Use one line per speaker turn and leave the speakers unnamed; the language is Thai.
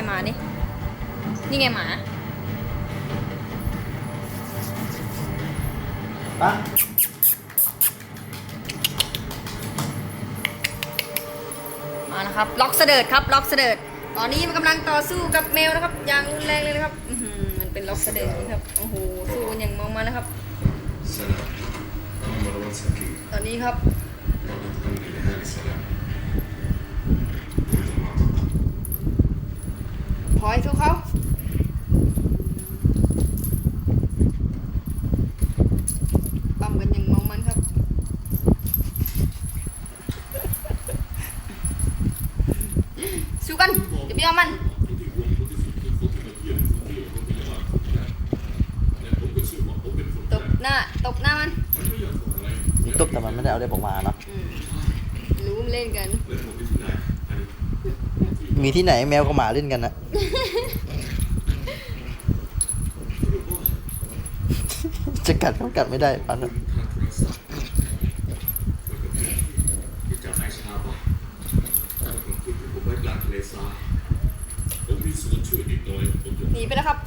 รมานี่นี่ไงหมา
ปะ
มานะครับ ล็อกเสด็จครับ ล็อกเสด็จตอนนี้มันกำลังต่อสู้กับแมวนะครับ อย่างรุนแรงเลยนะครับมันเป็นล็อกเสด็จนี่ครับ โอ้โห สู้กันอย่างมองมานะครับ ตอนนี้ครับ อยสู้เขาปั๊มกันอย่างเมามันครับ สู้กันเดี๋ยวพี่เอามันตบหน้าตบหน้ามัน
มีตุ๊บแต่มันไม่ได้เอาได้บอกมาเนาะ
อืมรู้มันเล่นกัน
มีที่ไหนแมวกับหมาเล่นกันนะ จะกัดก็กัดไม่ได้ปันอะ
ทางโทรศัพท์แล้วก็แผนที่จะไปชาบะแล้วผมพูดถึงผมไว้กลางทะเลทรายผมมีส่วนช่วยนิดหน่อยผมจะ
หนีไปแล้วครับ